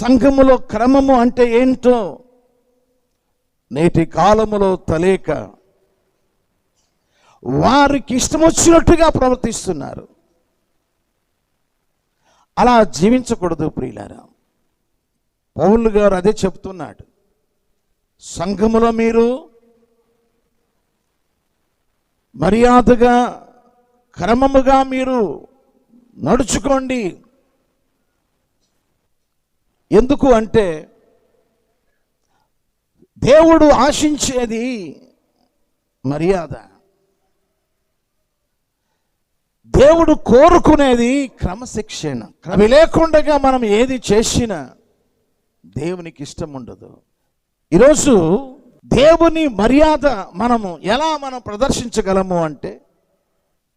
సంఘములో క్రమము అంటే ఏంటో నేటి కాలములో తలేక వారికి ఇష్టం వచ్చినట్టుగా ప్రవర్తిస్తున్నారు. అలా జీవించకూడదు ప్రియులారా. పౌలు గారు అదే చెప్తున్నాడు. సంఘములో మీరు మర్యాదగా క్రమముగా మీరు నడుచుకోండి. ఎందుకు అంటే దేవుడు ఆశించేది మర్యాద. దేవుడు కోరుకునేది క్రమశిక్షణ. అవి లేకుండా మనం ఏది చేసినా దేవునికి ఇష్టం ఉండదు. ఈరోజు దేవుని మర్యాద మనము ఎలా మనం ప్రదర్శించగలము అంటే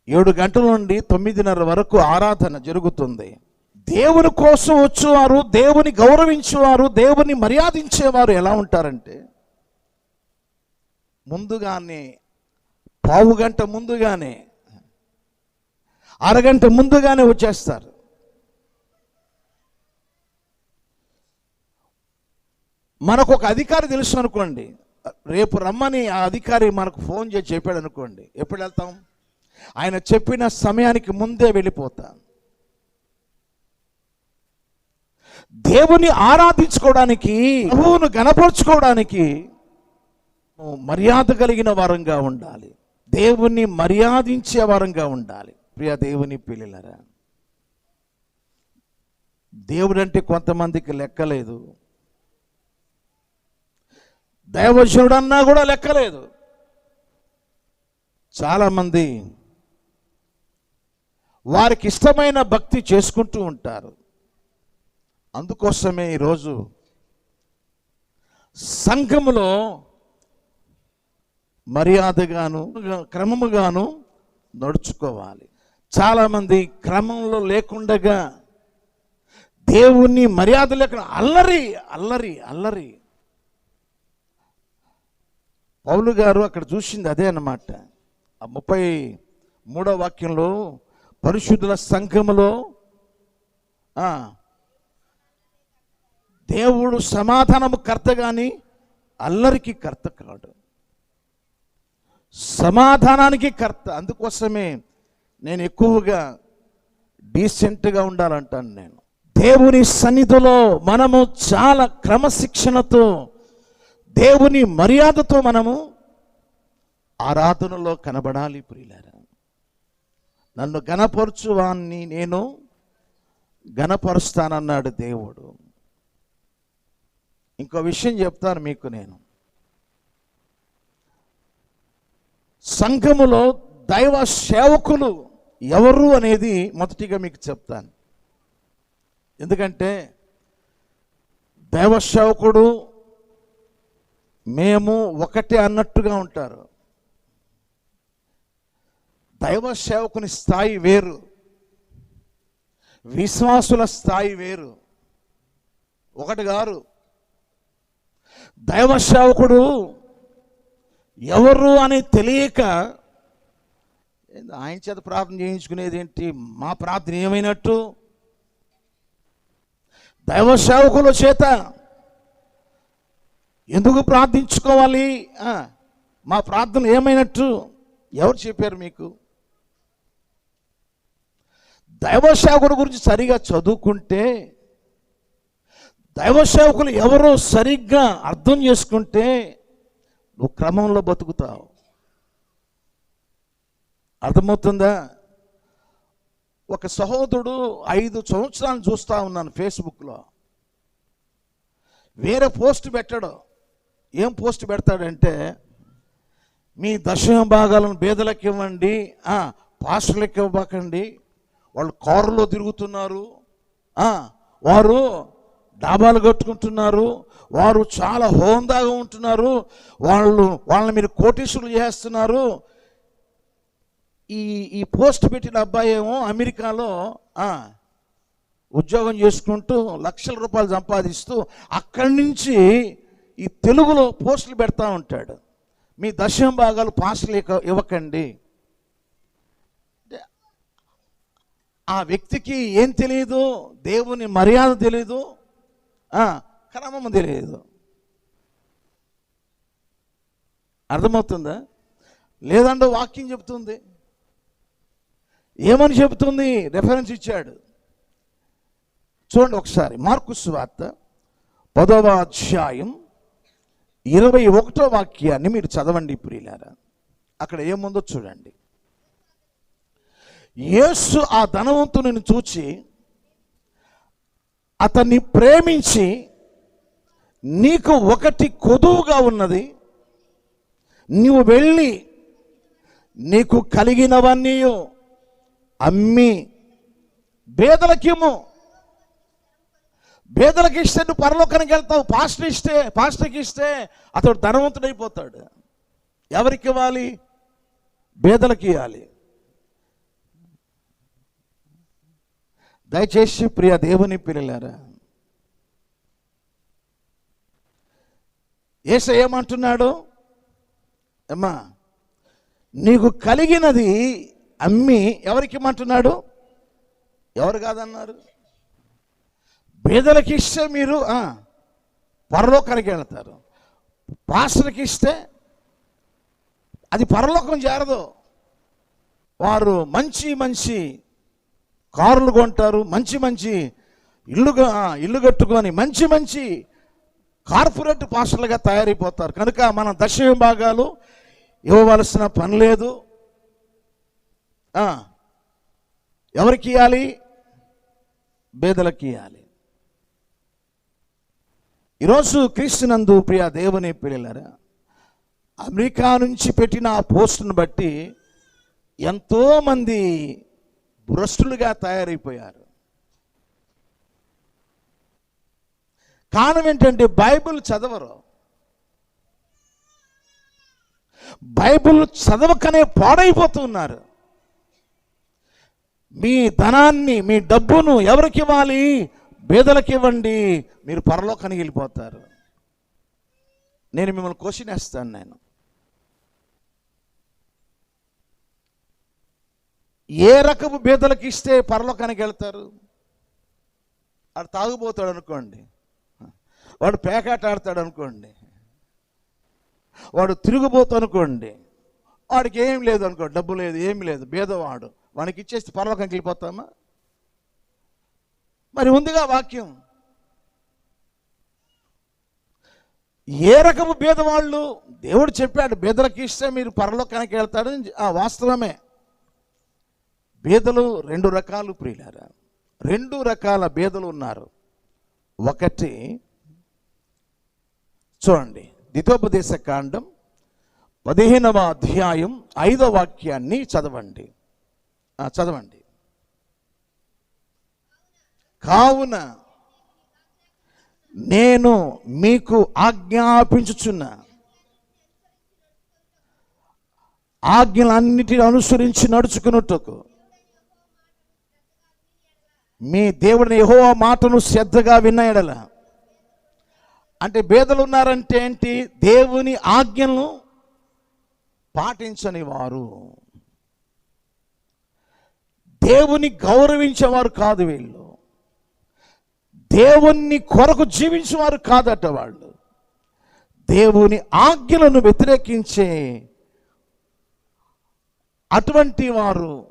ఏడు గంటల నుండి తొమ్మిదిన్నర వరకు ఆరాధన జరుగుతుంది. దేవుని కోసం వచ్చేవారు దేవుని గౌరవించేవారు దేవుని మర్యాదించేవారు ఎలా ఉంటారంటే ముందుగానే పావు గంట ముందుగానే అరగంట ముందుగానే వచ్చేస్తారు. మనకు ఒక అధికారి తెలుసు అనుకోండి. రేపు రమ్మని ఆ అధికారి మనకు ఫోన్ చేసి చెప్పాడు అనుకోండి. ఎప్పుడు వెళ్తాం? ఆయన చెప్పిన సమయానికి ముందే వెళ్ళిపోతాం. దేవుని ఆరాధించుకోవడానికి ప్రభువును గణపరుచుకోవడానికి మర్యాద కలిగిన వారంగా ఉండాలి. దేవుణ్ణి మర్యాదించే వారంగా ఉండాలి. ప్రియ దేవుని పిల్లలరా దేవుడు అంటే కొంతమందికి లెక్కలేదు. దైవజనుడు అన్నా కూడా లెక్కలేదు. చాలామంది వారికి ఇష్టమైన భక్తి చేసుకుంటూ ఉంటారు. అందుకోసమే ఈరోజు సంఘములో మర్యాదగాను క్రమముగాను నడుచుకోవాలి. చాలామంది క్రమంలో లేకుండగా దేవుణ్ణి మర్యాద లేకుండా అల్లరి అల్లరి అల్లరి. పౌలు గారు అక్కడ చూసింది అదే అన్నమాట. ఆ ముప్పై మూడో వాక్యంలో పరిశుద్ధుల సంఘములో దేవుడు సమాధానము కర్త కానీ అల్లరికి కర్త కాడు. సమాధానానికి కర్త. అందుకోసమే నేను ఎక్కువగా డీసెంట్గా ఉండాలంటాను నేను. దేవుని సన్నిధిలో మనము చాలా క్రమశిక్షణతో దేవుని మర్యాదతో మనము ఆరాధనలో కనబడాలి ప్రియులారా. నన్ను గణపరచువాన్ని నేను గణపరుస్తానన్నాడు దేవుడు. ఇంకో విషయం చెప్తాను మీకు నేను. సంఘములో దైవ సేవకులు ఎవరు అనేది మొదటిగా మీకు చెప్తాను. ఎందుకంటే దైవ సేవకుడు మేము ఒకటే అన్నట్టుగా ఉంటారు. దైవ సేవకుని స్థాయి వేరు. విశ్వాసుల స్థాయి వేరు. ఒకటి గారు దైవ సేవకుడు ఎవరు అని తెలియక ఆయన చేత ప్రార్థన చేయించుకునేది ఏంటి? మా ప్రార్థన ఏమైనట్టు? దైవ సేవకుల చేత ఎందుకు ప్రార్థించుకోవాలి? మా ప్రార్థన ఏమైనట్టు? ఎవరు చెప్పారు మీకు? దైవ సేవకుడు గురించి సరిగా చదువుకుంటే దైవ సేవకులు ఎవరో సరిగ్గా అర్థం చేసుకుంటే నువ్వు క్రమంలో బతుకుతావు. అర్థమవుతుందా? ఒక సహోదరుడు ఐదు సంవత్సరాలు చూస్తూ ఉన్నాను ఫేస్బుక్లో. వేరే పోస్ట్ పెట్టాడు. ఏం పోస్ట్ పెడతాడంటే మీ దశమ భాగాలను బేదలకు ఇవ్వండి పాస్టర్లకు ఇవ్వకండి వాళ్ళు కారులో తిరుగుతున్నారు వారు డాబాలు కట్టుకుంటున్నారు. వారు చాలా హోందాగా ఉంటున్నారు. వాళ్ళు వాళ్ళని మీరు కోటీసులు చేస్తున్నారు. ఈ ఈ పోస్ట్ పెట్టిన అబ్బాయి ఏమో అమెరికాలో ఉద్యోగం చేసుకుంటూ లక్షల రూపాయలు సంపాదిస్తూ అక్కడి నుంచి ఈ తెలుగులో పోస్టులు పెడతా ఉంటాడు. మీ దశమ భాగాలు పాస్టులు ఇవ్వకండి. ఆ వ్యక్తికి ఏం తెలియదు దేవుని మర్యాద తెలియదు క్రమం తెలియదు అర్థమవుతుందా? లేదంటే వాక్యం చెప్తుంది. ఏమని చెబుతుంది రెఫరెన్స్ ఇచ్చాడు. చూడండి ఒకసారి. మార్కు సువార్త పదవ అధ్యాయం ఇరవై ఒకటో వాక్యాన్ని మీరు చదవండి ప్రియులారా. అక్కడ ఏముందో చూడండి. యేసు ఆ ధనవంతుని చూచి అతన్ని ప్రేమించి నీకు ఒకటి కొదువుగా ఉన్నది. నీవు వెళ్ళి నీకు కలిగినవన్నీ అమ్మి బేదలకిమ్ము. బేదలకు ఇస్తే నువ్వు పరలోకానికి వెళ్తావు. పాస్టర్ ఇస్తే పాస్టర్కి ఇస్తే అతడు ధనవంతుడైపోతాడు. ఎవరికి ఇవ్వాలి? బేదలకి ఇవ్వాలి. దయచేసి ప్రియ దేవుని పిల్లలారా ఏస ఏమంటున్నాడు? అమ్మా నీకు కలిగినది అమ్మి ఎవరికి ఇమ్మంటున్నాడు ఎవరు కాదన్నారు? పేదలకు ఇస్తే మీరు పరలోకానికి వెళ్తారు. పాస్టర్కి ఇస్తే అది పరలోకం చేరదు. వారు మంచి మంచి కారులు కొంటారు మంచి మంచి ఇల్లు ఇల్లు కట్టుకొని మంచి మంచి కార్పొరేట్ పాస్టర్లుగా తయారైపోతారు. కనుక మన దశ విభాగాలు ఇవ్వవలసిన పని లేదు. ఎవరికి ఇవ్వాలి బేదలకు ఇవ్వాలి ఈరోజు క్రీస్తునందు ప్రియ దేవుని పిల్లలరా అమెరికా నుంచి పెట్టిన ఆ పోస్టును బట్టి ఎంతోమంది భ్రష్టులుగా తయారైపోయారు. కారణం ఏంటంటే బైబిల్ చదవరు. బైబిల్ చదవకనే పాడైపోతున్నారు మీ ధనాన్ని మీ డబ్బును ఎవరికి ఇవ్వాలి? బేదలకు ఇవ్వండి మీరు పరలోకానికి వెళ్ళిపోతారు. నేను మిమ్మల్ని క్వశ్చన్ వేస్తాను నేను. ఏ రకము బీదలకు ఇస్తే పరలోకానికి వెళ్తారు? వాడు తాగుపోతాడు అనుకోండి. వాడు పేకాట ఆడతాడు అనుకోండి. వాడు తిరుగుబోతు అనుకోండి. వాడికి ఏం లేదు అనుకో డబ్బు లేదు ఏం లేదు. భేదవాడు వానికి ఇచ్చేసి పరలోకానికి వెళ్ళిపోతామా? మరి ఉందిగా వాక్యం. ఏ రకము భేదవాళ్ళు దేవుడు చెప్పాడు బేదలకు ఇస్తే మీరు పరలోకానికి వెళ్తాడని ఆ వాస్తవమే. బేదలు రెండు రకాలు ప్రియులారా. రెండు రకాల బేదలు ఉన్నారు. ఒకటి చూడండి ద్వితోపదేశ కాండం పదిహేనవ అధ్యాయం ఐదవ వాక్యాన్ని చదవండి. చదవండి. కావున నేను మీకు ఆజ్ఞాపించుచున్న ఆజ్ఞలన్నిటిని అనుసరించి నడుచుకున్నట్టుకు మీ దేవుడిని యహో మాటను శ్రద్ధగా విన్న ఎడల. అంటే బేదలు ఉన్నారంటే ఏంటి? దేవుని ఆజ్ఞలను పాటించని వారు. దేవుని గౌరవించేవారు కాదు వీళ్ళు. దేవుని కొరకు జీవించేవారు కాదట వాళ్ళు. దేవుని ఆజ్ఞలను వ్యతిరేకించే అటువంటి వారు.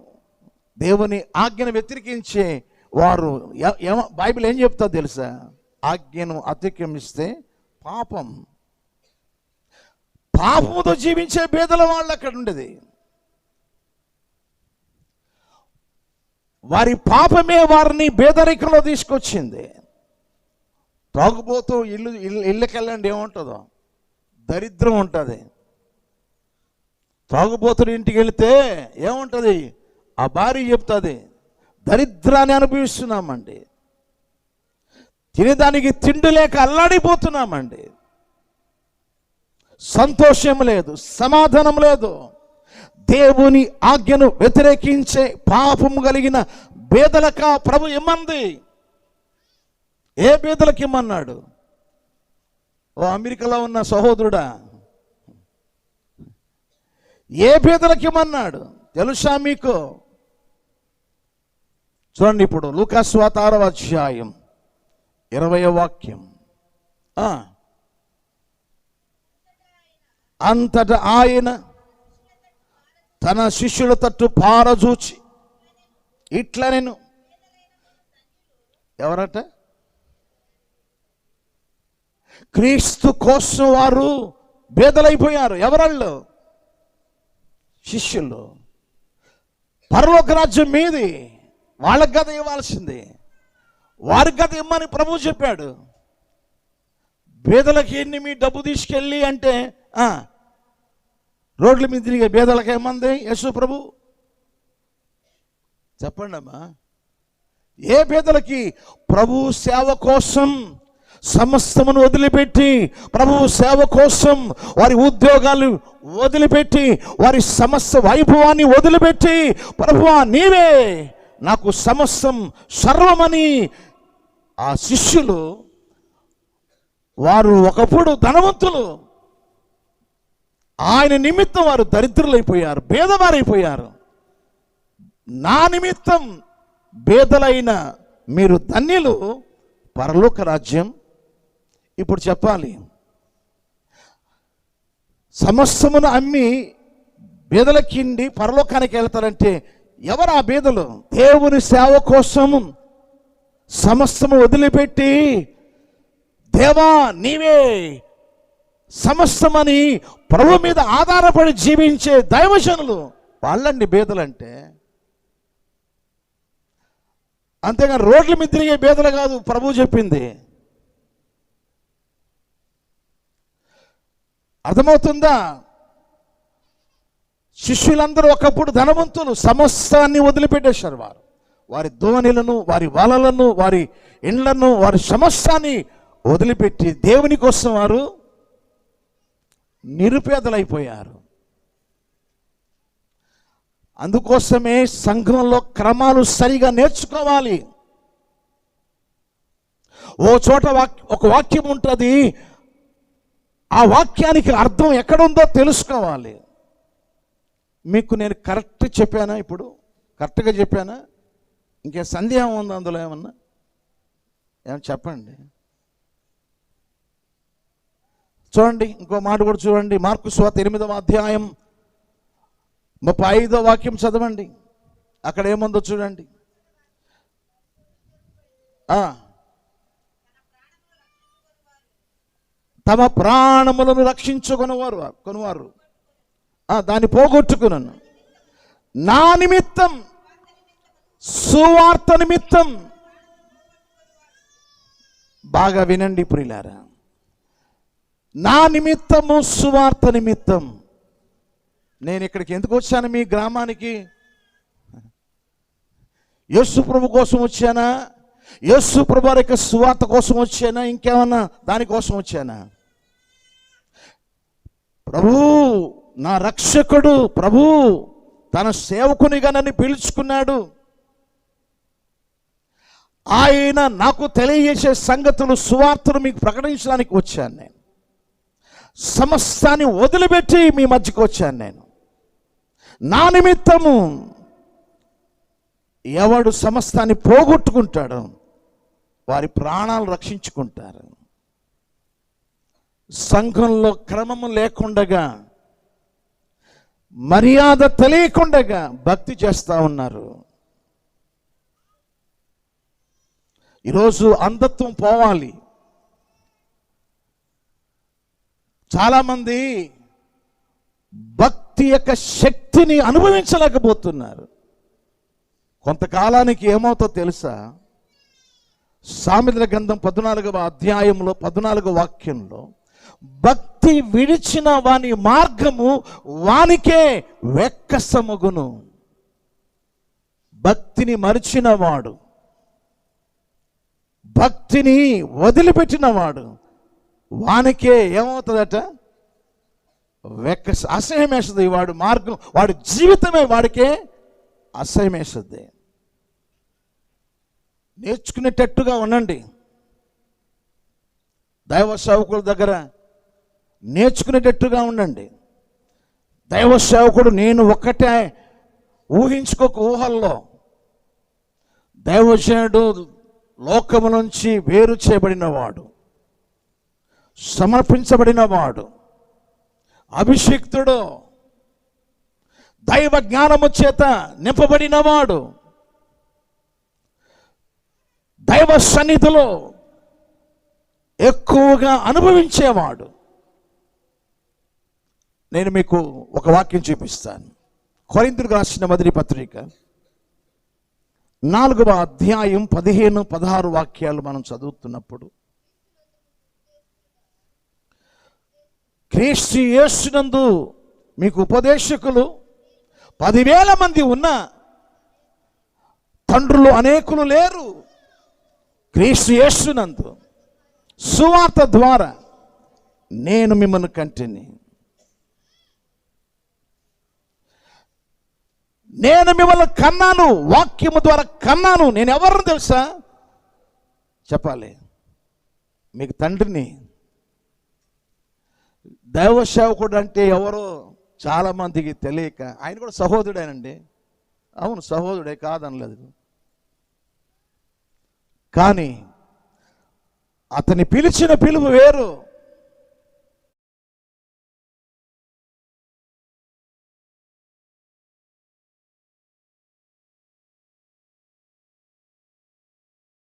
దేవుని ఆజ్ఞను వ్యతిరేకించే వారు ఏమో బైబిల్ ఏం చెప్తా తెలుసా? ఆజ్ఞను అతిక్రమిస్తే పాపం. పాపముతో జీవించే పేదల వాళ్ళు అక్కడ ఉండేది. వారి పాపమే వారిని బేదరికంలో తీసుకొచ్చింది. తాగుబోతూ ఇల్లు ఇల్లు ఇళ్ళకెళ్ళండి ఏముంటుందో? దరిద్రం ఉంటుంది. తాగుబోతుడు ఇంటికి వెళితే ఏముంటుంది? ఆ భార్య చెప్తుంది దరిద్రాన్ని అనుభవిస్తున్నామండి. తినేదానికి తిండి లేక అల్లాడిపోతున్నామండి. సంతోషం లేదు సమాధానం లేదు. దేవుని ఆజ్ఞను వ్యతిరేకించే పాపము కలిగిన బేదలక ప్రభు ఇమ్మంది. ఏ బేదలకు ఇమ్మన్నాడు? ఓ అమెరికాలో ఉన్న సహోదరుడా. ఏ బేదలకు ఇమ్మన్నాడు? తెలుసా మీకు? చూడండి ఇప్పుడు లూకాస్వాత అధ్యాయం ఇరవై వాక్యం. ఆ. ఆయన తన శిష్యుల తట్టు పారజూచి ఇట్లా నేను ఎవరట? క్రీస్తు కోసం వారు బేదలైపోయారు. ఎవరాళ్ళు? శిష్యులు. పరలోక రాజ్యం మీది. వాళ్ళకి గత ఇవ్వాల్సింది. వారికి గత ఇమ్మని ప్రభు చెప్పాడు. బేదలకి ఎన్ని మీ డబ్బు తీసుకెళ్ళి అంటే రోడ్ల మీద తిరిగే బేదలకు ఏమంది? యేసు ప్రభు. చెప్పండి అమ్మా. ఏ పేదలకి ప్రభు సేవ కోసం సమస్తమును వదిలిపెట్టి ప్రభు సేవ కోసం వారి ఉద్యోగాలు వదిలిపెట్టి వారి సమస్త వైభవాన్ని వదిలిపెట్టి ప్రభువా నీవే నాకు సమస్తం సర్వమని ఆ శిష్యులు వారు ఒకప్పుడు ధనవంతులు. ఆయన నిమిత్తం వారు దరిద్రులైపోయారు భేదవారైపోయారు. నా నిమిత్తం బేదలైన మీరు ధన్యులు పరలోక రాజ్యం. ఇప్పుడు చెప్పాలి. సమస్తమును అమ్మి బేదలకిండి పరలోకానికి వెళ్తారంటే ఎవరు ఆ బేదలు? దేవుని సేవ కోసం సమస్తము వదిలిపెట్టి దేవా నీవే సమస్తమని ప్రభు మీద ఆధారపడి జీవించే దైవజనులు. వాళ్ళండి బేదలంటే. అంతేగాని రోడ్ల మీద తిరిగే బేదలు కాదు ప్రభు చెప్పింది. అర్థమవుతుందా? శిష్యులందరూ ఒకప్పుడు ధనవంతులు సమస్తాన్ని వదిలిపెట్టేశారు వారు. వారి ధోనిలను వారి వలలను వారి ఇండ్లను వారి సమస్తాన్ని వదిలిపెట్టి దేవుని కోసం వారు నిరుపేదలైపోయారు. అందుకోసమే సంఘంలో క్రమాలు సరిగా నేర్చుకోవాలి. ఓ చోట వాక్ ఒక వాక్యం ఉంటుంది. ఆ వాక్యానికి అర్థం ఎక్కడుందో తెలుసుకోవాలి. మీకు నేను కరెక్ట్ చెప్పానా ఇప్పుడు? కరెక్ట్గా చెప్పానా? ఇంకే సందేహం ఉందా అందులో ఏమన్నా? ఏమన్నా చెప్పండి. చూడండి ఇంకో మాట కూడా చూడండి. మార్కు స్వాత ఎనిమిదవ అధ్యాయం ముప్పై ఐదో వాక్యం చదవండి. అక్కడ ఏముందో చూడండి. తమ ప్రాణములను రక్షించుకొనివారు కొనువారు. ఆ, దాన్ని పోగొట్టుకున్నాను. నా నిమిత్తం సువార్త నిమిత్తం బాగా వినండి ప్రిలారా నా నిమిత్తము సువార్త నిమిత్తం. నేను ఇక్కడికి ఎందుకు వచ్చాను? మీ గ్రామానికి? యేసు ప్రభు కోసం వచ్చానా? యేసు ప్రభు యొక్క సువార్త కోసం వచ్చానా? ఇంకేమన్నా దానికోసం వచ్చానా? ప్రభు నా రక్షకుడు ప్రభు తన సేవకునిగా నన్ను పిలుచుకున్నాడు. ఆయన నాకు తెలియజేసే సంగతులు సువార్తను మీకు ప్రకటించడానికి వచ్చాను నేను. సమస్తాన్ని వదిలిపెట్టి మీ మధ్యకు వచ్చాను నేను. నా నిమిత్తము ఎవడు సమస్తాన్ని పోగొట్టుకుంటాడు వారి ప్రాణాలు రక్షించుకుంటారు. సంఘంలో క్రమము లేకుండగా మర్యాద తెలియకుండగా భక్తి చేస్తూ ఉన్నారు. ఈరోజు అంధత్వం పోవాలి. చాలామంది భక్తి యొక్క శక్తిని అనుభవించలేకపోతున్నారు. కొంతకాలానికి ఏమవుతో తెలుసా? సామెతల గ్రంథం పద్నాలుగవ అధ్యాయంలో పద్నాలుగవ వాక్యంలో భక్తి విడిచిన వాని మార్గము వానికే వెక్కసముగును. భక్తిని మరిచిన వాడు భక్తిని వదిలిపెట్టినవాడు వానికే ఏమవుతుందట? వెక్క అసహ్యం వాడు మార్గం వాడి జీవితమే వాడికే అసహ్యమేస్తుంది. నేర్చుకునేటట్టుగా ఉండండి. దైవ సేవకుల దగ్గర నేర్చుకునేటట్టుగా ఉండండి. దైవ సేవకుడు నేను ఒక్కటే ఊహించుకోక ఊహల్లో. దైవజనుడు లోకము నుంచి వేరు చేయబడినవాడు. సమర్పించబడినవాడు. అభిషిక్తుడు దైవ జ్ఞానము చేత నింపబడినవాడు. దైవ సన్నిధిలో ఎక్కువగా అనుభవించేవాడు. నేను మీకు ఒక వాక్యం చూపిస్తాను. కొరిందుకు రాసిన మొదటి పత్రిక. నాలుగవ అధ్యాయం పదిహేను పదహారు వాక్యాలు మనం చదువుతున్నప్పుడు. క్రీస్తు యేసునందు మీకు ఉపదేశకులు పదివేల మంది ఉన్న తండ్రులు అనేకులు లేరు. క్రీస్తు యేసునందు సువార్త ద్వారా నేను మిమ్మల్ని కంటిని నేను మిమ్మల్ని కన్నాను వాక్యము ద్వారా కన్నాను. నేను ఎవరిని తెలుసా? చెప్పాలి. మీకు తండ్రిని. దైవ సేవకుడు అంటే ఎవరో చాలా మందికి తెలియక ఆయన కూడా సహోదరుడేనండి. అవును సహోదరుడే కాదనలేదు. కానీ అతని పిలిచిన పిలుపు వేరు.